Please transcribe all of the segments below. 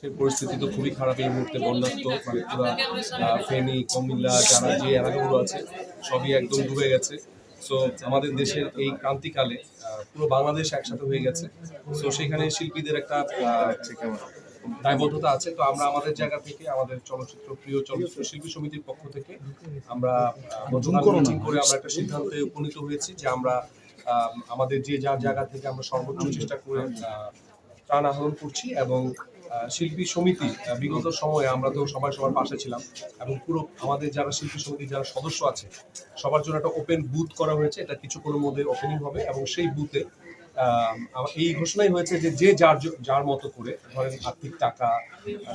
সেই পরিস্থিতি তো খুবই খারাপ এই মুহূর্তে বন্যাত্ম ফেনী কুমিল্লা যারা যে এলাকাগুলো আছে সবই একদম ডুবে গেছে। সো আমাদের দেশের এই ক্রান্তিকালে পুরো বাংলাদেশ একসাথে হয়ে গেছে। সো সেখানে শিল্পীদের একটা দায়বদ্ধতা আছে। তো আমরা আমাদের জায়গা থেকে আমাদের চলচ্চিত্র প্রিয় চলচ্চিত্র শিল্পী সমিতির পক্ষ থেকে আমরা মিটিং করে আমরা একটা সিদ্ধান্তে উপনীত হয়েছি যে আমরা আমাদের যে যার জায়গা থেকে আমরা সর্বোচ্চ চেষ্টা করে প্রাণ আহরণ করছি এবং শিল্পী সমিতি বিগত সময়ে আমরা তো সবাই সবার পাশে ছিলাম এবং পুরো আমাদের যারা শিল্পী সমিতির যারা সদস্য আছে, সবার জন্য একটা ওপেন বুথ করা হয়েছে। এটা কিছু কিছুক্ষণের মধ্যে ওপেনিং হবে এবং সেই বুথে এই ঘোষণাই হয়েছে যে যে যার যার মতো করে, ধরেন আর্থিক টাকা,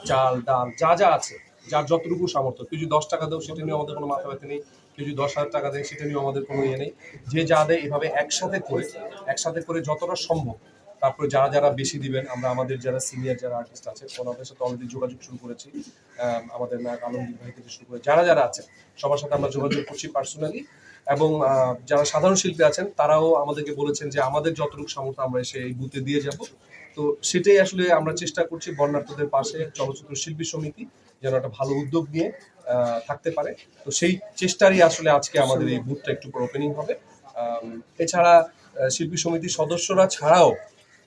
চাল, ডাল, যা যা আছে, যার যতটুকু সামর্থ্য, কেউ যদি দশ টাকা দেও সেটা নিয়ে আমাদের কোনো মাথা ব্যথা নেই, কেউ যদি দশ হাজার টাকা দেয় সেটা নিয়ে আমাদের কোনো ইয়ে নেই। যে যা দেয় এভাবে একসাথে করে একসাথে করে যতটা সম্ভব তারপরে যারা যারা বেশি দিবেন, আমরা আমাদের যারা সিনিয়র যারা আর্টিস্ট আছে, ওনাদের সাথে অলরেডি যোগাযোগ শুরু করেছি। আমাদের নায়ক আলমগীর ভাই থেকে শুরু করে যারা যারা আছে সবার সাথে আমরা যোগাযোগ করছি পার্সোনালি এবং যারা সাধারণ শিল্পী আছেন, তারাও আমাদেরকে বলেছেন যে আমাদের যতটুকু সামর্থ্য আমরা এসে এই বুথে দিয়ে যাব। তো সেটাই আসলে আমরা চেষ্টা করছি বর্ণার্থদের পাশে চলচ্চিত্র শিল্পী সমিতি যেন একটা ভালো উদ্যোগ নিয়ে থাকতে পারে। তো সেই চেষ্টারই আসলে আজকে আমাদের এই বুথটা একটু ওপেনিং হবে। এছাড়া শিল্পী সমিতির সদস্যরা ছাড়াও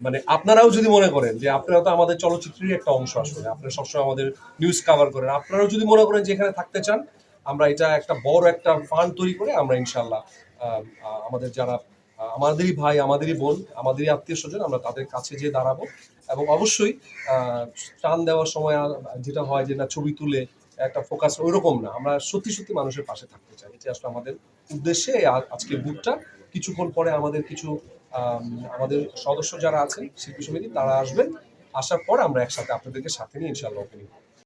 মানে আপনারাও যদি মনে করেন যে আপনারা তো আমাদের চলচ্চিত্রেরই একটা অংশ আসলে, আপনারা সবসময় আমাদের নিউজ কভার করেন, আপনারাও যদি মনে করেন যে এখানে থাকতে চান, আমরা এটা একটা বড় একটা ফান্ড তৈরি করে আমরা ইনশাল্লাহ আমাদের যারা আমাদেরই ভাই, আমাদেরই বোন, আমাদেরই আত্মীয় স্বজন আমরা তাদের কাছে যেয়ে দাঁড়াবো এবং অবশ্যই টান দেওয়ার সময় যেটা হয় যে না ছবি তুলে একটা ফোকাস ওইরকম না। আমরা সত্যি সত্যি মানুষের পাশে থাকতে চাই। এটা আসলে আমাদের উদ্দেশ্যে আজকে বুথটা। কিছুক্ষণ পরে আমাদের কিছু আম, আমাদের সদস্য যারা আছেন শিল্পী সমিতি তারা আসবেন। আসার পর আমরা একসাথে আপনাদেরকে সাথে নিয়ে ইনশাল্লাহ ওপেনিং